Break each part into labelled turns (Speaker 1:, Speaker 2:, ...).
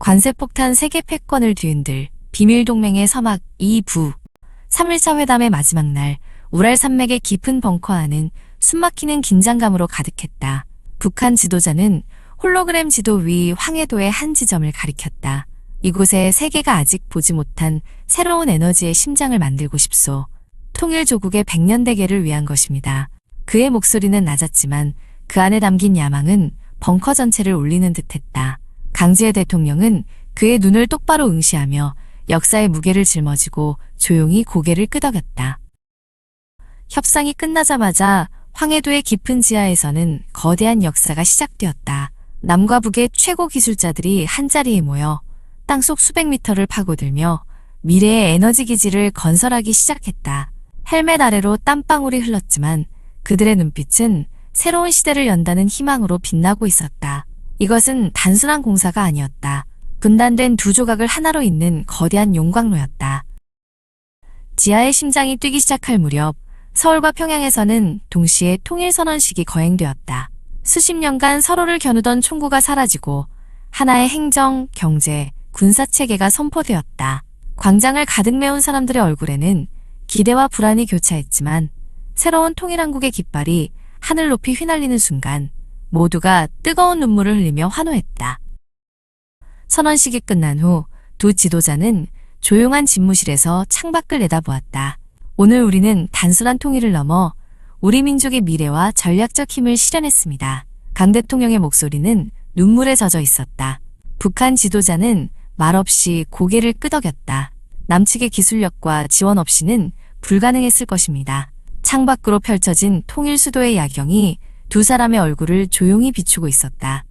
Speaker 1: 관세폭탄 세계 패권을 뒤흔들 비밀동맹의 서막 2부 3일차 회담의 마지막 날 우랄 산맥의 깊은 벙커 안은 숨막히는 긴장감으로 가득했다. 북한 지도자는 홀로그램 지도 위 황해도의 한 지점을 가리켰다. 이곳에 세계가 아직 보지 못한 새로운 에너지의 심장을 만들고 싶소. 통일조국의 백년대계를 위한 것입니다. 그의 목소리는 낮았지만 그 안에 담긴 야망은 벙커 전체를 울리는 듯했다. 강지혜 대통령은 그의 눈을 똑바로 응시하며 역사의 무게를 짊어지고 조용히 고개를 끄덕였다. 협상이 끝나자마자 황해도의 깊은 지하에서는 거대한 역사가 시작되었다. 남과 북의 최고 기술자들이 한자리에 모여 땅속 수백 미터를 파고들며 미래의 에너지 기지를 건설하기 시작했다. 헬멧 아래로 땀방울이 흘렀지만 그들의 눈빛은 새로운 시대를 연다는 희망으로 빛나고 있었다. 이것은 단순한 공사가 아니었다. 분단된 두 조각을 하나로 잇는 거대한 용광로였다. 지하의 심장이 뛰기 시작할 무렵 서울과 평양에서는 동시에 통일선언식이 거행되었다. 수십 년간 서로를 겨누던 총구가 사라지고 하나의 행정, 경제, 군사 체계가 선포되었다. 광장을 가득 메운 사람들의 얼굴에는 기대와 불안이 교차했지만 새로운 통일한국의 깃발이 하늘 높이 휘날리는 순간 모두가 뜨거운 눈물을 흘리며 환호했다. 선언식이 끝난 후 두 지도자는 조용한 집무실에서 창밖을 내다보았다. 오늘 우리는 단순한 통일을 넘어 우리 민족의 미래와 전략적 힘을 실현했습니다. 강 대통령의 목소리는 눈물에 젖어 있었다. 북한 지도자는 말없이 고개를 끄덕였다. 남측의 기술력과 지원 없이는 불가능했을 것입니다. 창밖으로 펼쳐진 통일 수도의 야경이 두 사람의 얼굴을 조용히 비추고 있었다.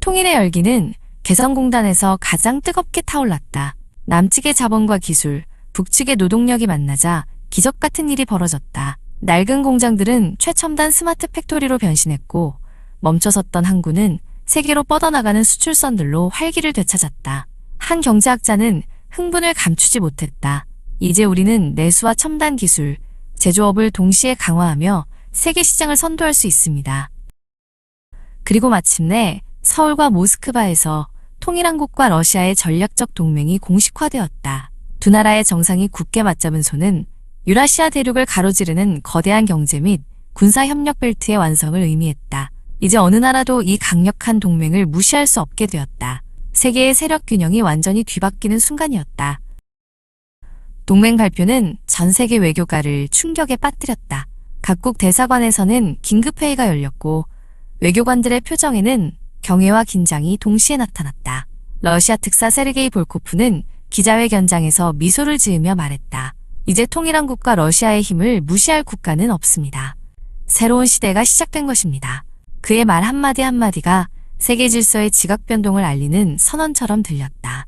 Speaker 1: 통일의 열기는 개성공단에서 가장 뜨겁게 타올랐다. 남측의 자본과 기술, 북측의 노동력이 만나자 기적 같은 일이 벌어졌다. 낡은 공장들은 최첨단 스마트 팩토리로 변신했고 멈춰섰던 항구는 세계로 뻗어나가는 수출선들로 활기를 되찾았다. 한 경제학자는 흥분을 감추지 못했다. 이제 우리는 내수와 첨단 기술, 제조업을 동시에 강화하며 세계 시장을 선도할 수 있습니다. 그리고 마침내 서울과 모스크바에서 통일한국과 러시아의 전략적 동맹이 공식화되었다. 두 나라의 정상이 굳게 맞잡은 손은 유라시아 대륙을 가로지르는 거대한 경제 및 군사 협력 벨트의 완성을 의미했다. 이제 어느 나라도 이 강력한 동맹을 무시할 수 없게 되었다. 세계의 세력 균형이 완전히 뒤바뀌는 순간이었다. 동맹 발표는 전 세계 외교가를 충격에 빠뜨렸다. 각국 대사관에서는 긴급회의가 열렸고 외교관들의 표정에는 경외와 긴장이 동시에 나타났다. 러시아 특사 세르게이 볼코프는 기자회견장에서 미소를 지으며 말했다. 이제 통일한국과 러시아의 힘을 무시할 국가는 없습니다. 새로운 시대가 시작된 것입니다. 그의 말 한마디 한마디가 세계 질서의 지각 변동을 알리는 선언처럼 들렸다.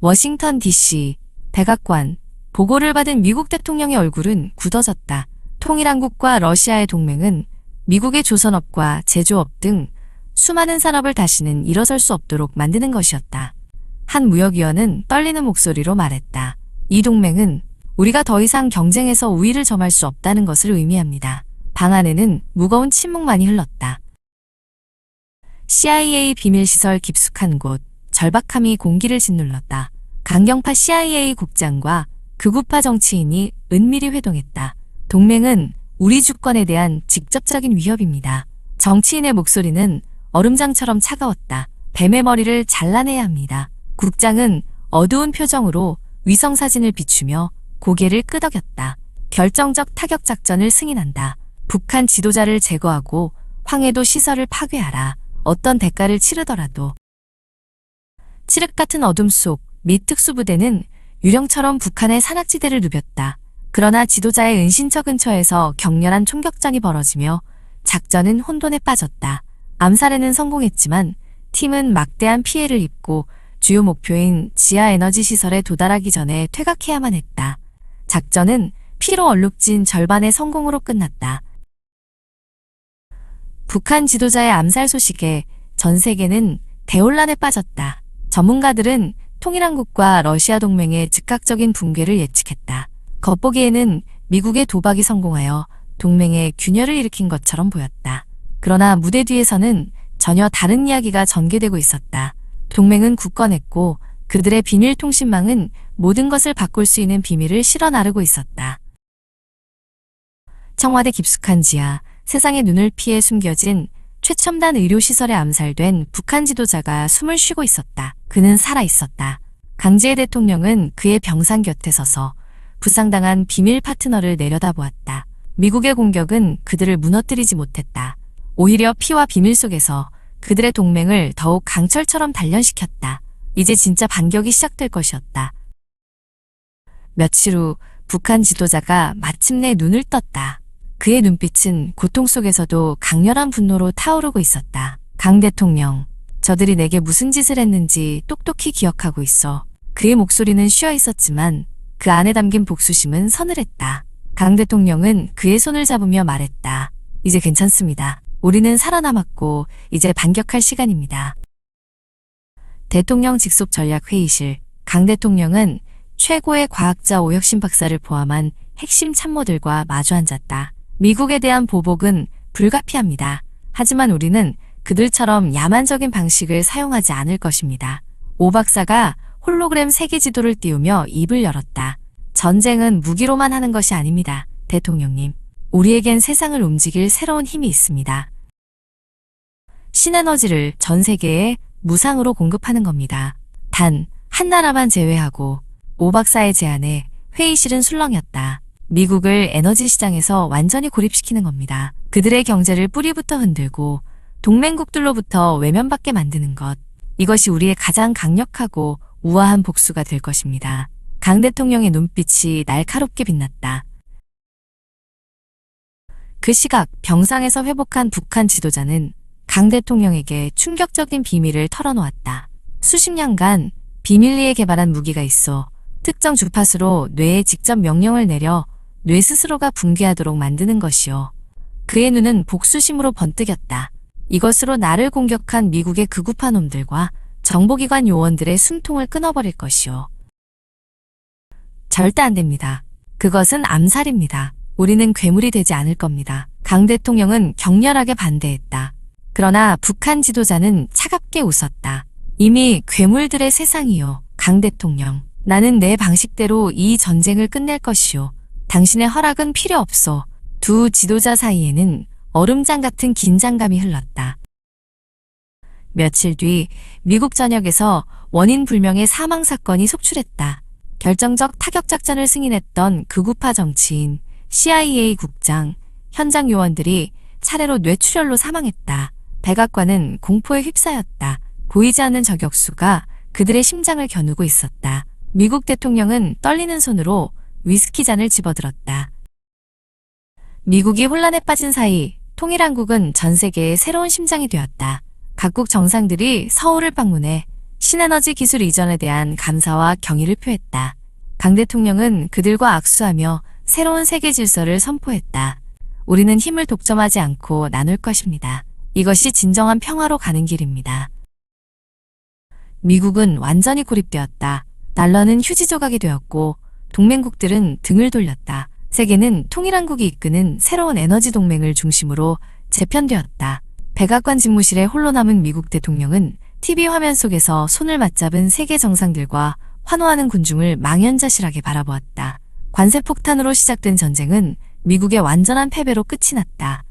Speaker 1: 워싱턴 DC 백악관 보고를 받은 미국 대통령의 얼굴은 굳어졌다. 통일한국과 러시아의 동맹은 미국의 조선업과 제조업 등 수많은 산업을 다시는 일어설 수 없도록 만드는 것이었다. 한 무역위원은 떨리는 목소리로 말했다. 이 동맹은 우리가 더 이상 경쟁에서 우위를 점할 수 없다는 것을 의미합니다. 방 안에는 무거운 침묵만이 흘렀다. CIA 비밀시설 깊숙한 곳, 절박함이 공기를 짓눌렀다. 강경파 CIA 국장과 극우파 정치인이 은밀히 회동했다. 동맹은 우리 주권에 대한 직접적인 위협입니다. 정치인의 목소리는 얼음장처럼 차가웠다. 뱀의 머리를 잘라내야 합니다. 국장은 어두운 표정으로 위성 사진을 비추며 고개를 끄덕였다. 결정적 타격 작전을 승인한다. 북한 지도자를 제거하고 황해도 시설을 파괴하라. 어떤 대가를 치르더라도. 칠흑 같은 어둠 속미 특수부대는 유령처럼 북한의 산악지대를 누볐다. 그러나 지도자의 은신처 근처에서 격렬한 총격전이 벌어지며 작전은 혼돈에 빠졌다. 암살에는 성공했지만 팀은 막대한 피해를 입고 주요 목표인 지하 에너지 시설에 도달하기 전에 퇴각해야만 했다. 작전은 피로 얼룩진 절반의 성공으로 끝났다. 북한 지도자의 암살 소식에 전 세계는 대혼란에 빠졌다. 전문가들은 통일한국과 러시아 동맹의 즉각적인 붕괴를 예측했다. 겉보기에는 미국의 도박이 성공하여 동맹에 균열을 일으킨 것처럼 보였다. 그러나 무대 뒤에서는 전혀 다른 이야기가 전개되고 있었다. 동맹은 굳건했고 그들의 비밀 통신망은 모든 것을 바꿀 수 있는 비밀을 실어 나르고 있었다. 청와대 깊숙한 지하, 세상의 눈을 피해 숨겨진 최첨단 의료시설에 암살된 북한 지도자가 숨을 쉬고 있었다. 그는 살아 있었다. 강지혜 대통령은 그의 병상 곁에 서서 부상당한 비밀 파트너를 내려다보았다. 미국의 공격은 그들을 무너뜨리지 못했다. 오히려 피와 비밀 속에서 그들의 동맹을 더욱 강철처럼 단련시켰다. 이제 진짜 반격이 시작될 것이었다. 며칠 후 북한 지도자가 마침내 눈을 떴다. 그의 눈빛은 고통 속에서도 강렬한 분노로 타오르고 있었다. 강 대통령, 저들이 내게 무슨 짓을 했는지 똑똑히 기억하고 있어. 그의 목소리는 쉬어 있었지만 그 안에 담긴 복수심은 서늘했다. 강 대통령은 그의 손을 잡으며 말했다. 이제 괜찮습니다. 우리는 살아남았고 이제 반격할 시간입니다. 대통령 직속 전략 회의실 강 대통령은 최고의 과학자 오혁신 박사를 포함한 핵심 참모들과 마주 앉았다. 미국에 대한 보복은 불가피합니다. 하지만 우리는 그들처럼 야만적인 방식을 사용하지 않을 것입니다. 오 박사가 홀로그램 세계 지도를 띄우며 입을 열었다. 전쟁은 무기로만 하는 것이 아닙니다. 대통령님. 우리에겐 세상을 움직일 새로운 힘이 있습니다. 신에너지를 전 세계에 무상으로 공급하는 겁니다. 단, 한 나라만 제외하고 오 박사의 제안에 회의실은 술렁였다. 미국을 에너지 시장에서 완전히 고립시키는 겁니다. 그들의 경제를 뿌리부터 흔들고 동맹국들로부터 외면받게 만드는 것. 이것이 우리의 가장 강력하고 우아한 복수가 될 것입니다. 강 대통령의 눈빛이 날카롭게 빛났다. 그 시각 병상에서 회복한 북한 지도자는 강 대통령에게 충격적인 비밀을 털어놓았다. 수십 년간 비밀리에 개발한 무기가 있어 특정 주파수로 뇌에 직접 명령을 내려 뇌 스스로가 붕괴하도록 만드는 것이요. 그의 눈은 복수심으로 번뜩였다. 이것으로 나를 공격한 미국의 극우파 놈들과 정보기관 요원들의 숨통을 끊어버릴 것이요. 절대 안 됩니다. 그것은 암살입니다. 우리는 괴물이 되지 않을 겁니다. 강 대통령은 격렬하게 반대했다. 그러나 북한 지도자는 차갑게 웃었다. 이미 괴물들의 세상이요. 강 대통령. 나는 내 방식대로 이 전쟁을 끝낼 것이요. 당신의 허락은 필요 없어. 두 지도자 사이에는 얼음장 같은 긴장감이 흘렀다. 며칠 뒤 미국 전역에서 원인 불명의 사망 사건이 속출했다. 결정적 타격 작전을 승인했던 극우파 정치인, CIA 국장, 현장 요원들이 차례로 뇌출혈로 사망했다. 백악관은 공포에 휩싸였다. 보이지 않는 저격수가 그들의 심장을 겨누고 있었다. 미국 대통령은 떨리는 손으로 위스키 잔을 집어들었다. 미국이 혼란에 빠진 사이 통일한국은 전 세계의 새로운 심장이 되었다. 각국 정상들이 서울을 방문해 신에너지 기술 이전에 대한 감사와 경의를 표했다. 강 대통령은 그들과 악수하며 새로운 세계 질서를 선포했다. 우리는 힘을 독점하지 않고 나눌 것입니다. 이것이 진정한 평화로 가는 길입니다. 미국은 완전히 고립되었다. 달러는 휴지 조각이 되었고 동맹국들은 등을 돌렸다. 세계는 통일한국이 이끄는 새로운 에너지 동맹을 중심으로 재편되었다. 백악관 집무실에 홀로 남은 미국 대통령은 TV 화면 속에서 손을 맞잡은 세계 정상들과 환호하는 군중을 망연자실하게 바라보았다. 관세 폭탄으로 시작된 전쟁은 미국의 완전한 패배로 끝이 났다.